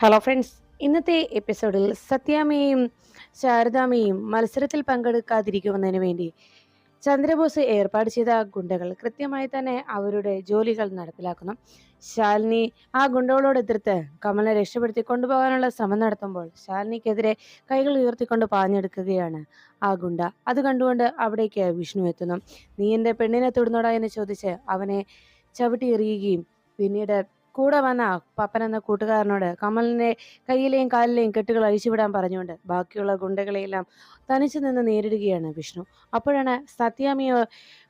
Hello friends ഇന്നത്തെ എപ്പിസോഡിൽ സത്യാമ്മയും ശാരദാമ്മയും മത്സരത്തിൽ പങ്കെടുക്കാതിരിക്കുമെന്നതിന് വേണ്ടി ചന്ദ്രബോസ് ഏർപ്പാട് ചെയ്ത ഗുണ്ടകൾ കൃത്യമായി തന്നെ അവരുടെ ജോലികൾ നടപ്പിലാക്കുന്നു. ശാലിനി ആ ഗുണ്ടകളോട് എതിർത്ത് കമലിനെ രക്ഷപ്പെടുത്തി കൊണ്ടുപോകാനുള്ള ശ്രമം നടത്തുമ്പോൾ ശാലിനിക്കെതിരെ കൈകൾ ഉയർത്തിക്കൊണ്ട് പാഞ്ഞെടുക്കുകയാണ് ആ ഗുണ്ട. അത് കണ്ടുകൊണ്ട് അവിടേക്ക് വിഷ്ണു എത്തുന്നു. നീ എന്റെ പെണ്ണിനെ തൊടുന്നോടാ എന്ന് ചോദിച്ച് അവനെ ചവിട്ടി എറിയുകയും പിന്നീട് കൂടെ വന്ന പപ്പൻ എന്ന കൂട്ടുകാരനോട് കമലിനെ കയ്യിലെയും കാലിലെയും കെട്ടുകൾ അഴിച്ചുവിടാൻ പറഞ്ഞുകൊണ്ട് ബാക്കിയുള്ള ഗുണ്ടകളെയെല്ലാം തനിച്ചു നിന്ന് നേരിടുകയാണ് വിഷ്ണു. അപ്പോഴാണ് സത്യാമിയ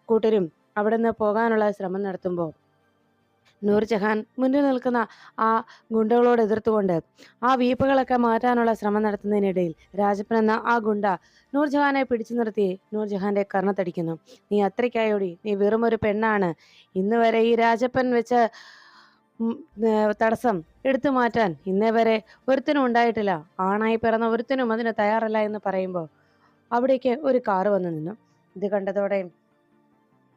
കൂട്ടരും അവിടെ നിന്ന് പോകാനുള്ള ശ്രമം നടത്തുമ്പോൾ നൂർജഹാൻ മുന്നിൽ നിൽക്കുന്ന ആ ഗുണ്ടകളോട് എതിർത്തുകൊണ്ട് ആ വീപ്പുകളൊക്കെ മാറ്റാനുള്ള ശ്രമം നടത്തുന്നതിനിടയിൽ രാജപ്പൻ എന്ന ആ ഗുണ്ട നൂർജഹാനെ പിടിച്ചു നിർത്തി നൂർജഹാന്റെ കർണത്തടിക്കുന്നു. നീ അത്രയ്ക്കായോടി. നീ വെറുമൊരു പെണ്ണാണ്. ഇന്ന് വരെ ഈ രാജപ്പൻ വെച്ച് തടസ്സം എടുത്തു മാറ്റാൻ ഇന്നേ വരെ ഒരുത്തിനും ഉണ്ടായിട്ടില്ല. ആണായി പിറന്ന ഒരുത്തിനും അതിന് തയ്യാറല്ല എന്ന് പറയുമ്പോൾ അവിടേക്ക് ഒരു കാറ് വന്നു നിന്നു. ഇത് കണ്ടതോടെ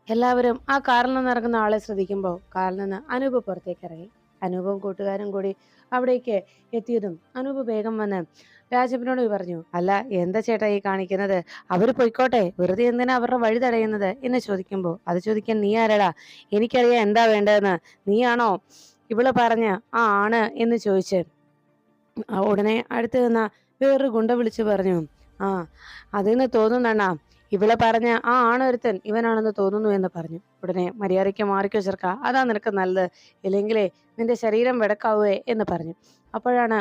എല്ലാവരും ആ കാറിൽ നിന്ന് ഇറങ്ങുന്ന ആളെ ശ്രദ്ധിക്കുമ്പോൾ കാറിൽ നിന്ന് അനൂപ് പുറത്തേക്ക് ഇറങ്ങി. അനൂപും കൂട്ടുകാരും കൂടി അവിടേക്ക് എത്തിയതും അനൂപ് വേഗം വന്ന് രാജപ്പനോട് പറഞ്ഞു അല്ല എന്താ ചേട്ടാ ഈ കാണിക്കുന്നത്? അവർ പൊയ്ക്കോട്ടെ വെറുതെ എന്തിനാ അവരുടെ വഴി തടയുന്നത്? എന്ന് ചോദിക്കുമ്പോൾ അത് ചോദിക്കാൻ നീ ആരടാ? എനിക്കറിയാം എന്താ വേണ്ടതെന്ന്. നീയാണോ ഇവൾ പറഞ്ഞ ആ ആണ് എന്ന് ചോദിച്ച്. ഉടനെ അടുത്ത് നിന്ന വേറൊരു ഗുണ്ട വിളിച്ചു പറഞ്ഞു ആ അതിന്ന് തോന്നുന്നണ്ണ ഇവളെ പറഞ്ഞ ആ ആണൊരുത്തൻ ഇവനാണെന്ന് തോന്നുന്നു എന്ന് പറഞ്ഞു. ഉടനെ മര്യാദയ്ക്ക് മാറിക്കോ ചെറുക്ക അതാ നിനക്ക് നല്ലത്. ഇല്ലെങ്കിലേ നിന്റെ ശരീരം വെടക്കാവേ എന്ന് പറഞ്ഞു. അപ്പോഴാണ്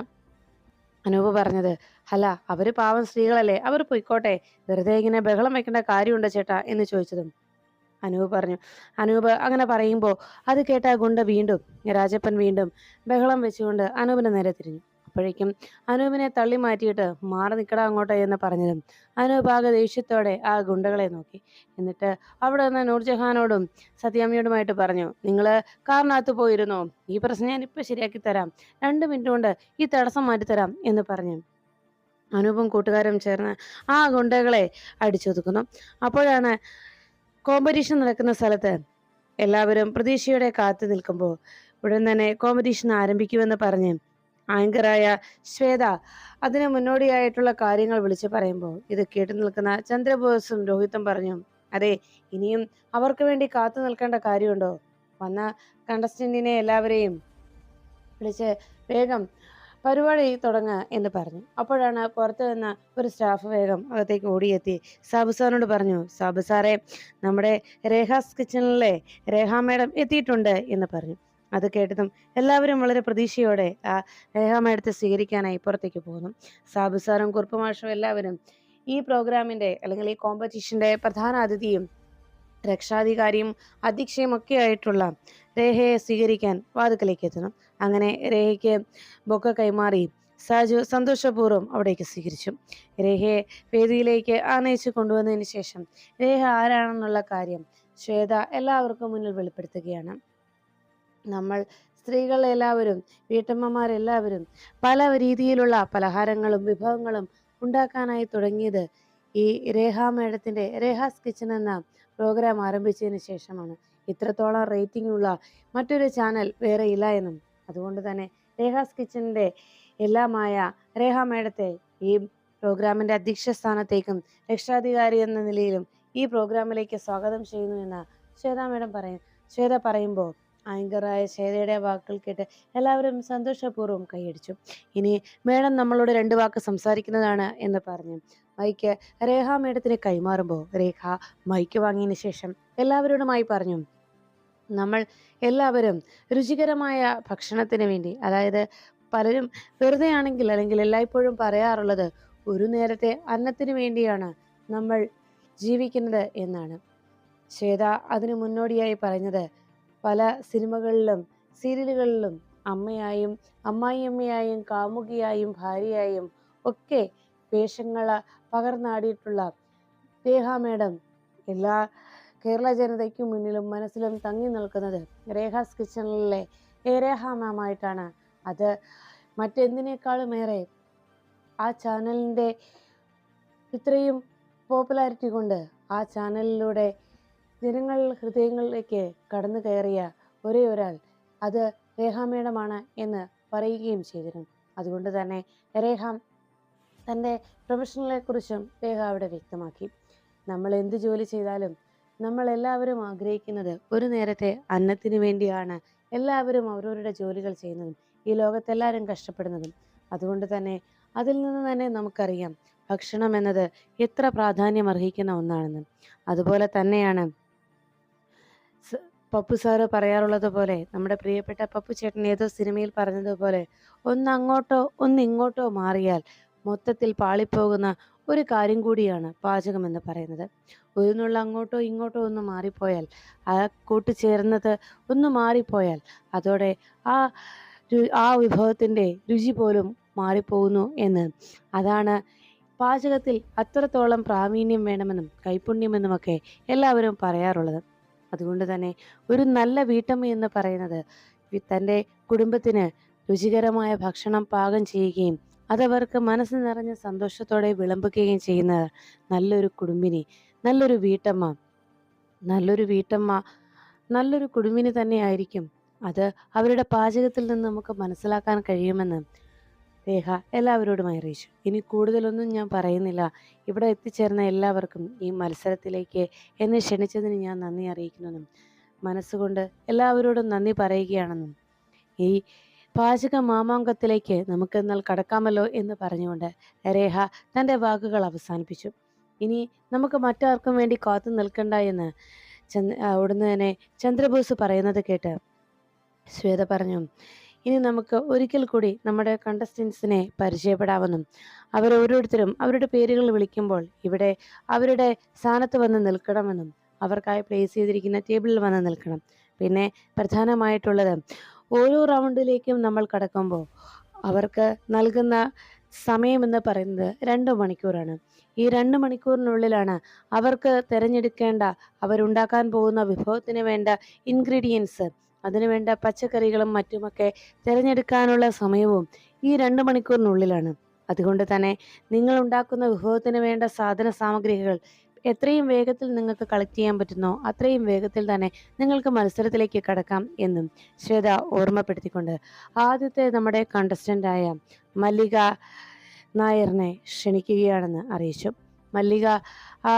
അനൂപ് പറഞ്ഞത് അല്ല അവർ പാവം സ്ത്രീകളല്ലേ. അവർ പൊയ്ക്കോട്ടെ. വെറുതെ ഇങ്ങനെ ബഹളം വെക്കേണ്ട കാര്യമുണ്ടോ ചേട്ടാ എന്ന് ചോദിച്ചതും. അനൂപ് പറഞ്ഞു. അനൂപ് അങ്ങനെ പറയുമ്പോൾ അത് കേട്ട ഗുണ്ട വീണ്ടും രാജപ്പൻ വീണ്ടും ബഹളം വെച്ചുകൊണ്ട് അനൂപിനെ നേരെ തിരിഞ്ഞു. അപ്പോഴേക്കും അനൂപിനെ തള്ളി മാറ്റിയിട്ട് മാറി നിൽക്കടാ അങ്ങോട്ട് എന്ന് പറഞ്ഞതും അനൂപ് ആകെ ദേഷ്യത്തോടെ ആ ഗുണ്ടകളെ നോക്കി. എന്നിട്ട് അവിടെ നിന്ന് നൂർജഹാനോടും സത്യാമ്മയോടുമായിട്ട് പറഞ്ഞു നിങ്ങൾ കാറിനകത്ത് പോയിരുന്നോ? ഈ പ്രശ്നം ഞാൻ ഇപ്പം ശരിയാക്കി തരാം. രണ്ട് മിനിറ്റ് കൊണ്ട് ഈ തടസ്സം മാറ്റിത്തരാം എന്ന് പറഞ്ഞു. അനൂപും കൂട്ടുകാരും ചേർന്ന് ആ ഗുണ്ടകളെ അടിച്ചൊതുക്കുന്നു. അപ്പോഴാണ് കോമ്പറ്റീഷൻ നടക്കുന്ന സ്ഥലത്ത് എല്ലാവരും പ്രതീക്ഷയോടെ കാത്തു നിൽക്കുമ്പോൾ ഉടൻ തന്നെ കോമ്പറ്റീഷൻ ആരംഭിക്കുമെന്ന് പറഞ്ഞ് ആങ്കറായ ശ്വേത അതിന് മുന്നോടിയായിട്ടുള്ള കാര്യങ്ങൾ വിളിച്ചു പറയുമ്പോൾ ഇത് കേട്ടു നിൽക്കുന്ന ചന്ദ്രബോസും രോഹിത്തും പറഞ്ഞു അതെ ഇനിയും അവർക്ക് വേണ്ടി കാത്തു നിൽക്കേണ്ട കാര്യമുണ്ടോ? വന്ന കണ്ടസ്റ്റന്റിനെ എല്ലാവരെയും വിളിച്ച് വേഗം പരിപാടി തുടങ്ങുക എന്ന് പറഞ്ഞു. അപ്പോഴാണ് പുറത്തു നിന്ന് ഒരു സ്റ്റാഫ് വേഗം അകത്തേക്ക് ഓടിയെത്തി. സാബു സാറിനോട് പറഞ്ഞു സാബു സാറേ നമ്മുടെ രേഹാസ് കിച്ചണിലെ രേഖ മേഡം എത്തിയിട്ടുണ്ട് എന്ന് പറഞ്ഞു. അത് കേട്ടതും എല്ലാവരും വളരെ പ്രതീക്ഷയോടെ ആ രേഖ മേഡത്തെ സ്വീകരിക്കാനായി പുറത്തേക്ക് പോകുന്നു സാബു സാറും കുറുപ്പ് മാഷും എല്ലാവരും ഈ പ്രോഗ്രാമിന്റെ അല്ലെങ്കിൽ ഈ കോമ്പറ്റീഷന്റെ പ്രധാന അതിഥിയും രക്ഷാധികാരിയും അധ്യക്ഷയും ഒക്കെ ആയിട്ടുള്ള രേഖയെ സ്വീകരിക്കാൻ വാതുക്കലേക്ക് എത്തണം അങ്ങനെ രേഖയ്ക്ക് ബൊക്ക കൈമാറി സാജു സന്തോഷപൂർവം അവിടേക്ക് സ്വീകരിച്ചു. രേഖയെ വേദിയിലേക്ക് ആനയിച്ചു കൊണ്ടുവന്നതിന് ശേഷം രേഖ ആരാണെന്നുള്ള കാര്യം ശ്വേത എല്ലാവർക്കും മുന്നിൽ വെളിപ്പെടുത്തുകയാണ്. നമ്മൾ സ്ത്രീകൾ എല്ലാവരും വീട്ടമ്മമാരെല്ലാവരും പല രീതിയിലുള്ള പലഹാരങ്ങളും വിഭവങ്ങളും ഉണ്ടാക്കാനായി തുടങ്ങിയത് ഈ രേഖാ മേഡത്തിന്റെ രേഹാസ് കിച്ചൺ എന്ന പ്രോഗ്രാം ആരംഭിച്ചതിന് ശേഷമാണ്. ഇത്രത്തോളം റേറ്റിംഗ് ഉള്ള മറ്റൊരു ചാനൽ വേറെ ഇല്ല എന്നും അതുകൊണ്ട് തന്നെ രേഹാസ് കിച്ചണിന്റെ എല്ലാമായ രേഖ മേഡത്തെ ഈ പ്രോഗ്രാമിന്റെ അധ്യക്ഷ സ്ഥാനത്തേക്കും രക്ഷാധികാരി എന്ന നിലയിലും ഈ പ്രോഗ്രാമിലേക്ക് സ്വാഗതം ചെയ്യുന്നു എന്ന് ശ്വേത മേഡം പറയും ശ്വേത പറയുമ്പോൾ ആങ്കറായ ശ്വേതയുടെ വാക്കുകൾ കേട്ട് എല്ലാവരും സന്തോഷപൂർവം കൈയടിച്ചു. ഇനി മേഡം നമ്മളോട് രണ്ട് വാക്ക് സംസാരിക്കുന്നതാണ് എന്ന് പറഞ്ഞു. മൈക്ക് രേഖ മേഡത്തിന് കൈമാറുമ്പോൾ രേഖ മൈക്ക് വാങ്ങിയതിന് ശേഷം എല്ലാവരോടുമായി പറഞ്ഞു നമ്മൾ എല്ലാവരും രുചികരമായ ഭക്ഷണത്തിന് വേണ്ടി അതായത് പലരും വെറുതെ ആണെങ്കിൽ അല്ലെങ്കിൽ എല്ലായ്പ്പോഴും പറയാറുള്ളത് ഒരു നേരത്തെ അന്നത്തിന് വേണ്ടിയാണ് നമ്മൾ ജീവിക്കുന്നത് എന്നാണ്. ശ്വേത അതിനു മുന്നോടിയായി പറഞ്ഞത് പല സിനിമകളിലും സീരിയലുകളിലും അമ്മയായും അമ്മായിയമ്മയായും കാമുകിയായും ഭാര്യയായും ഒക്കെ വേഷങ്ങൾ പകർന്നാടിയിട്ടുള്ള ദേഹാമേടം മേഡം എല്ലാ കേരള ജനതയ്ക്കും മുന്നിലും മനസ്സിലും തങ്ങി നിൽക്കുന്നത് രേഖാസ് കിച്ചണിലെ രേഖ മാമായിട്ടാണ് അത് മറ്റെന്തിനേക്കാളും ഏറെ ആ ചാനലിന്റെ ഇത്രയും പോപ്പുലാരിറ്റി കൊണ്ട് ആ ചാനലിലൂടെ ജനങ്ങൾ ഹൃദയങ്ങളിലേക്ക് കടന്നു കയറിയ ഒരേ ഒരാൾ അത് രേഖ മേഡമാണ് എന്ന് പറയുകയും ചെയ്തിരുന്നു. അതുകൊണ്ട് തന്നെ രേഖ തന്റെ പ്രൊഫഷണലെക്കുറിച്ചും രേഖ അവിടെ വ്യക്തമാക്കി. നമ്മൾ എന്ത് ജോലി ചെയ്താലും നമ്മൾ എല്ലാവരും ആഗ്രഹിക്കുന്നത് ഒരു നേരത്തെ അന്നത്തിന് വേണ്ടിയാണ് എല്ലാവരും അവരവരുടെ ജോലികൾ ചെയ്യുന്നതും ഈ ലോകത്തെല്ലാവരും കഷ്ടപ്പെടുന്നതും. അതുകൊണ്ട് തന്നെ അതിൽ നിന്ന് തന്നെ നമുക്കറിയാം ഭക്ഷണം എന്നത് എത്ര പ്രാധാന്യം അർഹിക്കുന്ന ഒന്നാണെന്ന്. അതുപോലെ തന്നെയാണ് പപ്പു സാറ് പറയാറുള്ളത് പോലെ നമ്മുടെ പ്രിയപ്പെട്ട പപ്പു ചേട്ടൻ ഏതോ സിനിമയിൽ പറഞ്ഞതുപോലെ ഒന്ന് അങ്ങോട്ടോ ഒന്ന് ഇങ്ങോട്ടോ മാറിയാൽ മൊത്തത്തിൽ പാളിപ്പോകുന്ന ഒരു കാര്യം കൂടിയാണ് പാചകം എന്ന് പറയുന്നത്. ഒരു നുള്ള അങ്ങോട്ടോ ഇങ്ങോട്ടോ ഒന്ന് മാറിപ്പോയാൽ ആ കൂട്ടുചേർന്നത് ഒന്ന് മാറിപ്പോയാൽ അതോടെ ആ ആ വിഭവത്തിന്റെ രുചി പോലും മാറിപ്പോകുന്നു എന്ന്. അതാണ് പാചകത്തിൽ അത്രത്തോളം പ്രാവീണ്യം വേണമെന്നും കൈപുണ്യമെന്നുമൊക്കെ എല്ലാവരും പറയാറുള്ളത്. അതുകൊണ്ട് തന്നെ ഒരു നല്ല വീട്ടമ്മ എന്ന് പറയുന്നത് തന്റെ കുടുംബത്തിന് രുചികരമായ ഭക്ഷണം പാകം ചെയ്യുകയും അതവർക്ക് മനസ്സ് നിറഞ്ഞ സന്തോഷത്തോടെ വിളമ്പുകയും ചെയ്യുന്ന നല്ലൊരു കുടുംബിനി നല്ലൊരു വീട്ടമ്മ നല്ലൊരു വീട്ടമ്മ നല്ലൊരു കുടുംബിനി തന്നെയായിരിക്കും അത് അവരുടെ പാചകത്തിൽ നിന്ന് നമുക്ക് മനസ്സിലാക്കാൻ കഴിയുമെന്ന് രേഖ എല്ലാവരോടും അറിയിച്ചു. ഇനി കൂടുതലൊന്നും ഞാൻ പറയുന്നില്ല. ഇവിടെ എത്തിച്ചേർന്ന എല്ലാവർക്കും ഈ മത്സരത്തിലേക്ക് എന്നെ ക്ഷണിച്ചതിന് ഞാൻ നന്ദി അറിയിക്കുന്നെന്നും മനസ്സുകൊണ്ട് എല്ലാവരോടും നന്ദി പറയുകയാണെന്നും ഈ പാചക മാമാങ്കത്തിലേക്ക് നമുക്ക് എന്നാൽ കടക്കാമല്ലോ എന്ന് പറഞ്ഞുകൊണ്ട് രേഖ തന്റെ വാക്കുകൾ അവസാനിപ്പിച്ചു. ഇനി നമുക്ക് മറ്റാർക്കും വേണ്ടി കാത്തു നിൽക്കണ്ട എന്ന് ചന്ദ് തന്നെ ചന്ദ്രബോസ് പറയുന്നത് കേട്ട് ശ്വേത പറഞ്ഞു ഇനി നമുക്ക് ഒരിക്കൽ കൂടി നമ്മുടെ കണ്ടസ്റ്റൻസിനെ പരിചയപ്പെടാമെന്നും അവരോരോരുത്തരും അവരുടെ പേരുകൾ വിളിക്കുമ്പോൾ ഇവിടെ അവരുടെ സ്ഥാനത്ത് വന്ന് നിൽക്കണമെന്നും അവർക്കായി പ്ലേസ് ചെയ്തിരിക്കുന്ന ടേബിളിൽ വന്ന് നിൽക്കണം. പിന്നെ പ്രധാനമായിട്ടുള്ളത് ഓരോ റൗണ്ടിലേക്കും നമ്മൾ കടക്കുമ്പോൾ അവർക്ക് നൽകുന്ന സമയമെന്ന് പറയുന്നത് രണ്ട് മണിക്കൂറാണ്. ഈ രണ്ട് മണിക്കൂറിനുള്ളിലാണ് അവർക്ക് തിരഞ്ഞെടുക്കേണ്ട അവരുണ്ടാക്കാൻ പോകുന്ന വിഭവത്തിന് വേണ്ട ഇൻഗ്രീഡിയൻസ് അതിനുവേണ്ട പച്ചക്കറികളും മറ്റുമൊക്കെ തിരഞ്ഞെടുക്കാനുള്ള സമയവും ഈ രണ്ട് മണിക്കൂറിനുള്ളിലാണ്. അതുകൊണ്ട് തന്നെ നിങ്ങൾ ഉണ്ടാക്കുന്ന വിഭവത്തിന് വേണ്ട സാധന സാമഗ്രികൾ എത്രയും വേഗത്തിൽ നിങ്ങൾക്ക് കളക്ട് ചെയ്യാൻ പറ്റുന്നോ അത്രയും വേഗത്തിൽ തന്നെ നിങ്ങൾക്ക് മത്സരത്തിലേക്ക് കടക്കാം എന്നും ശ്വേത ഓർമ്മപ്പെടുത്തിക്കൊണ്ട്. ആദ്യത്തെ നമ്മുടെ കണ്ടസ്റ്റന്റായ മല്ലിക നായറിനെ ക്ഷണിക്കുകയാണെന്ന് അറിയിച്ചു. മല്ലിക ആ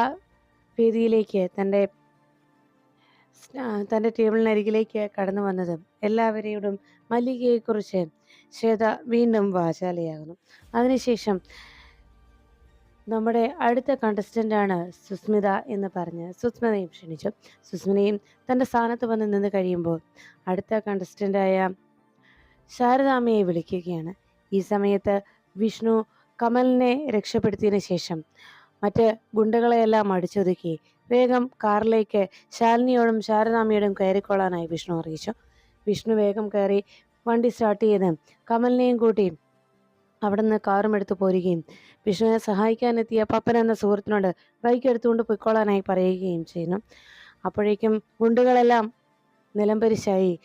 വേദിയിലേക്ക് തന്റെ തന്റെ ടേബിളിനരികിലേക്ക് കടന്നു വന്നതും എല്ലാവരെയോടും മല്ലികയെക്കുറിച്ച് ശ്വേത വീണ്ടും വാചാലയാകുന്നു. അതിനുശേഷം നമ്മുടെ അടുത്ത കണ്ടസ്റ്റന്റാണ് സുസ്മിത എന്ന് പറഞ്ഞ് സുസ്മിതയും ക്ഷണിച്ചു. സുസ്മിതയും തന്റെ സ്ഥാനത്ത് വന്ന് നിന്ന് കഴിയുമ്പോൾ അടുത്ത കണ്ടസ്റ്റന്റായ ശാരദാമ്മയെ വിളിക്കുകയാണ്. ഈ സമയത്ത് വിഷ്ണു കമലിനെ രക്ഷപ്പെടുത്തിയതിന് ശേഷം മറ്റ് ഗുണ്ടകളെയെല്ലാം അടിച്ചൊതുക്കി വേഗം കാറിലേക്ക് ശാലിനിയോടും ശാരദാമ്മയോടും കയറിക്കൊള്ളാനായി വിഷ്ണു അറിയിച്ചു. വിഷ്ണു വേഗം കയറി വണ്ടി സ്റ്റാർട്ട് ചെയ്ത് കമലിനെയും കൂട്ടി അവിടുന്ന് കാറും എടുത്തു പോരുകയും വിഷ്ണുവിനെ സഹായിക്കാനെത്തിയ പപ്പൻ എന്ന സുഹൃത്തിനോട് ബൈക്ക് എടുത്തുകൊണ്ട് പൊയ്ക്കോളാനായി പറയുകയും ചെയ്യുന്നു. അപ്പോഴേക്കും ഗുണ്ടുകളെല്ലാം നിലംപരിശായി.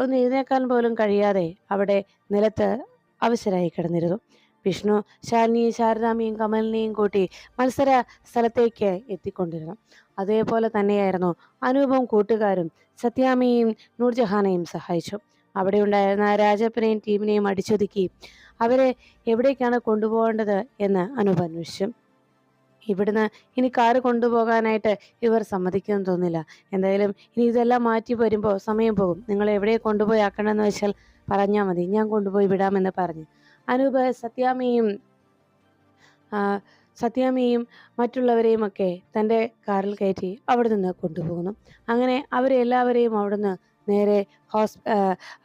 ഒന്ന് എഴുന്നേക്കാൻ പോലും കഴിയാതെ അവിടെ നിലത്ത് അവശരായി കിടന്നിരുന്നു. വിഷ്ണു ശാലിനിയും ശാരദാമിയും കമലിനെയും കൂട്ടി മത്സര സ്ഥലത്തേക്ക് എത്തിക്കൊണ്ടിരുന്നു. അതേപോലെ തന്നെയായിരുന്നു അനൂപും കൂട്ടുകാരും സത്യാമിയും നൂർജഹാനെയും സഹായിച്ചു. അവിടെ ഉണ്ടായിരുന്ന രാജപ്പനെയും ടീമിനെയും അടിച്ചൊതുക്കി അവരെ എവിടേക്കാണ് കൊണ്ടുപോകേണ്ടത് എന്ന് അനൂപ് അന്വേഷിച്ചു. ഇവിടുന്ന് ഇനി കാറ് കൊണ്ടുപോകാനായിട്ട് ഇവർ സമ്മതിക്കുമെന്ന് തോന്നില്ല എന്തായാലും ഇനി ഇതെല്ലാം മാറ്റി വരുമ്പോൾ സമയം പോകും. നിങ്ങൾ എവിടെ കൊണ്ടുപോയി ആക്കണമെന്ന് വെച്ചാൽ പറഞ്ഞാൽ മതി. ഞാൻ കൊണ്ടുപോയി വിടാമെന്ന് പറഞ്ഞു. അനൂപ് സത്യാമ്മയും സത്യാമ്മയും മറ്റുള്ളവരെയും ഒക്കെ തന്റെ കാറിൽ കയറ്റി അവിടെ നിന്ന് കൊണ്ടുപോകുന്നു. അങ്ങനെ അവരെല്ലാവരെയും അവിടുന്ന് നേരെ ഹോസ്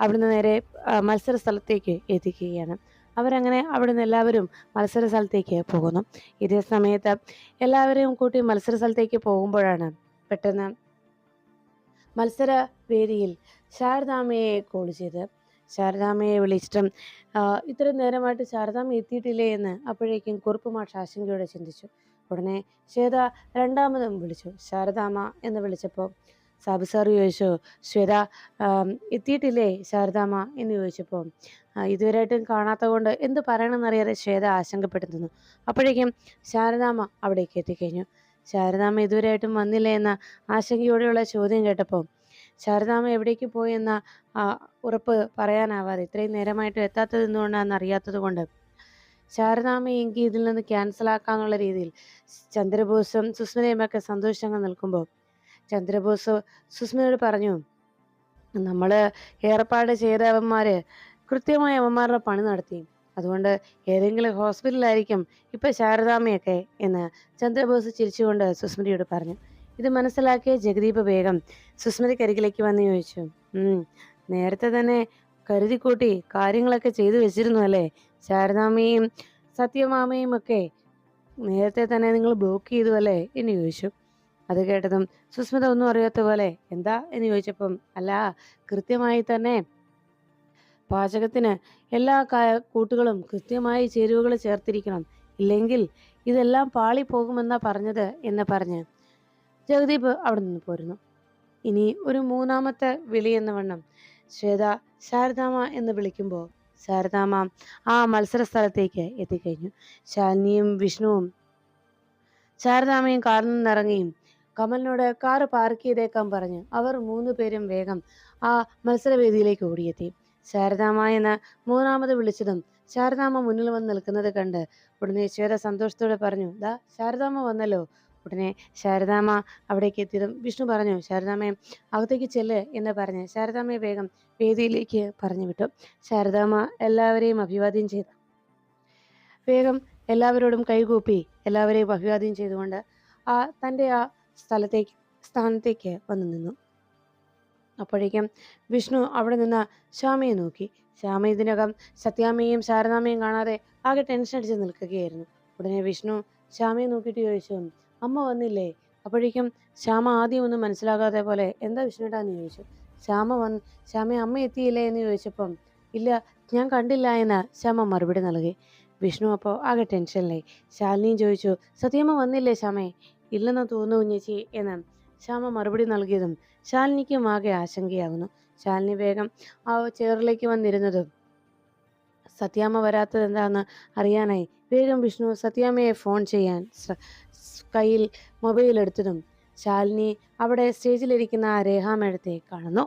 അവിടുന്ന് നേരെ മത്സര സ്ഥലത്തേക്ക് എത്തിക്കുകയാണ്. അവരങ്ങനെ അവിടുന്ന് എല്ലാവരും മത്സര സ്ഥലത്തേക്ക് പോകുന്നു. ഇതേ സമയത്ത് എല്ലാവരെയും കൂട്ടി മത്സര സ്ഥലത്തേക്ക് പോകുമ്പോഴാണ് പെട്ടെന്ന് മത്സര വേദിയിൽ ശാരദാമ്മയെ കോൾ ചെയ്ത്. ശാരദാമ്മയെ വിളിച്ചിട്ടും ഇത്രയും നേരമായിട്ട് ശാരദാമ്മ എത്തിയിട്ടില്ലേ എന്ന് അപ്പോഴേക്കും കുറുപ്പ് മാഷ് ആശങ്കയോടെ ചിന്തിച്ചു. ഉടനെ ശ്വേത രണ്ടാമതും വിളിച്ചു. ശാരദാമ്മ എന്ന് വിളിച്ചപ്പോൾ സാബു സാർ ചോദിച്ചു ശ്വേത എത്തിയിട്ടില്ലേ ശാരദാമ്മ? എന്ന് ചോദിച്ചപ്പോൾ "ആ, ഇതുവരെയായിട്ടും കാണാത്ത കൊണ്ട് എന്ത് പറയണമെന്നറിയാതെ ശ്വേത ആശങ്കപ്പെടുത്തുന്നു അപ്പോഴേക്കും ശാരദാമ്മ അവിടേക്ക് എത്തിക്കഴിഞ്ഞു. ശാരദാമ്മ ഇതുവരെയായിട്ടും വന്നില്ല എന്ന ആശങ്കയോടെയുള്ള ചോദ്യം കേട്ടപ്പോൾ ശാരദാമ്മ എവിടേക്ക് പോയി എന്ന ഉറപ്പ് പറയാനാവാതെ ഇത്രയും നേരമായിട്ട് എത്താത്തത് എന്തുകൊണ്ടാണെന്ന് അറിയാത്തത് കൊണ്ട് ശാരദാമ്മയെങ്കിൽ ഇതിൽ നിന്ന് ക്യാൻസൽ ആക്കാന്നുള്ള രീതിയിൽ ചന്ദ്രബോസും സുസ്മിതയും ഒക്കെ സന്തോഷങ്ങൾ നിൽക്കുമ്പോൾ ചന്ദ്രബോസ് സുസ്മിതയോട് പറഞ്ഞു നമ്മൾ ഏർപ്പാട് ചെയ്തവന്മാര് കൃത്യമായി അമ്മമാരുടെ പണി നടത്തി. അതുകൊണ്ട് ഏതെങ്കിലും ഹോസ്പിറ്റലായിരിക്കും ഇപ്പൊ ശാരദാമ്മയൊക്കെ എന്ന് ചന്ദ്രബോസ് ചിരിച്ചുകൊണ്ട് സുസ്മൃതിയോട് പറഞ്ഞു. ഇത് മനസ്സിലാക്കിയ ജഗദീപ് വേഗം സുസ്മിതയ്ക്കരികിലേക്ക് വന്ന് ചോദിച്ചു. നേരത്തെ തന്നെ കരുതിക്കൂട്ടി കാര്യങ്ങളൊക്കെ ചെയ്തു വെച്ചിരുന്നു അല്ലേ? ശാരദാമ്മയും സത്യമാമയും ഒക്കെ നേരത്തെ തന്നെ നിങ്ങൾ ബ്ലോക്ക് ചെയ്തു അല്ലേ എന്ന് ചോദിച്ചു. അത് കേട്ടതും സുസ്മിത ഒന്നും അറിയാത്ത പോലെ എന്താ? എന്ന് ചോദിച്ചപ്പം അല്ല കൃത്യമായി തന്നെ പാചകത്തിന് എല്ലാ കൂട്ടുകളും കൃത്യമായി ചേരുവകൾ ചേർത്തിരിക്കണം. ഇല്ലെങ്കിൽ ഇതെല്ലാം പാളി പോകുമെന്നാ പറഞ്ഞത് എന്ന് പറഞ്ഞ് ജഗദീപ് അവിടെ നിന്ന് പോരുന്നു. ഇനി ഒരു മൂന്നാമത്തെ വിളി എന്ന വണ്ണം ശ്വേത ശാരദാമ എന്ന് വിളിക്കുമ്പോൾ ശാരദാമ ആ മത്സര സ്ഥലത്തേക്ക് എത്തിക്കഴിഞ്ഞു. ശാലിനിയും വിഷ്ണുവും ശാരദാമയും കാറിൽ നിന്നിറങ്ങിയും കമലിനോട് കാറ് പാർക്ക് ചെയ്തേക്കാൻ പറഞ്ഞ് അവർ മൂന്ന് പേരും വേഗം ആ മത്സരവേദിയിലേക്ക് ഓടിയെത്തി. ശാരദാമ എന്ന് മൂന്നാമത് വിളിച്ചതും ശാരദാമ്മ മുന്നിൽ വന്ന് നിൽക്കുന്നത് കണ്ട് ഉടനെ ശ്വേത സന്തോഷത്തോടെ പറഞ്ഞു ദാ ശാരദാമ്മ വന്നല്ലോ. ഉടനെ ശാരദാമ്മ അവിടേക്ക് എത്തിയതും വിഷ്ണു പറഞ്ഞു ശാരദാമ്മയെ അകത്തേക്ക് ചെല്ല് എന്ന് പറഞ്ഞ് ശാരദാമ്മയെ വേഗം വേദിയിലേക്ക് പറഞ്ഞു വിട്ടു ശാരദാമ്മ എല്ലാവരെയും അഭിവാദ്യം ചെയ്തു. വേഗം എല്ലാവരോടും കൈകൂപ്പി എല്ലാവരെയും അഭിവാദ്യം ചെയ്തുകൊണ്ട് ആ തന്റെ ആ സ്ഥലത്തേക്ക് സ്ഥാനത്തേക്ക് വന്നു നിന്നു. അപ്പോഴേക്കും വിഷ്ണു അവിടെ നിന്ന് ശ്യാമയെ നോക്കി. ശ്യാമ ഇതിനകം സത്യാമ്മയും ശാരദാമ്മയും കാണാതെ ആകെ ടെൻഷൻ അടിച്ച് നിൽക്കുകയായിരുന്നു. ഉടനെ വിഷ്ണു ശ്യാമയെ നോക്കിയിട്ട് ചോദിച്ചു അമ്മ വന്നില്ലേ? അപ്പോഴേക്കും ശ്യാമ ആദ്യം ഒന്നും മനസ്സിലാകാതെ പോലെ എന്താ വിഷ്ണുട്ടാന്ന്? ചോദിച്ചു. ശ്യാമ വന്ന് ശ്യാമ അമ്മ എത്തിയില്ലേ? എന്ന് ചോദിച്ചപ്പം ഇല്ല ഞാൻ കണ്ടില്ല എന്ന് ശ്യാമ മറുപടി നൽകി. വിഷ്ണു അപ്പോൾ ആകെ ടെൻഷനിലായി ശാലിനിയും ചോദിച്ചു സത്യമ്മ വന്നില്ലേ ശ്യാമേ? ഇല്ലെന്ന് തോന്നുന്നു ചേച്ചി എന്ന് ശ്യാമ മറുപടി നൽകിയതും ശാലിനിക്കും ആകെ ആശങ്കയാകുന്നു. ശാലിനി വേഗം ആ ചെയറിലേക്ക് വന്നിരുന്നതും. സത്യാമ്മ വരാത്തത് എന്താണെന്ന് അറിയാനായി വേഗം വിഷ്ണു സത്യാമ്മയെ ഫോൺ ചെയ്യാൻ കയ്യിൽ മൊബൈൽ എടുത്തതും ശാലിനി അവിടെ സ്റ്റേജിലിരിക്കുന്ന ആ രേഖാമേഴത്തെ കാണുന്നു.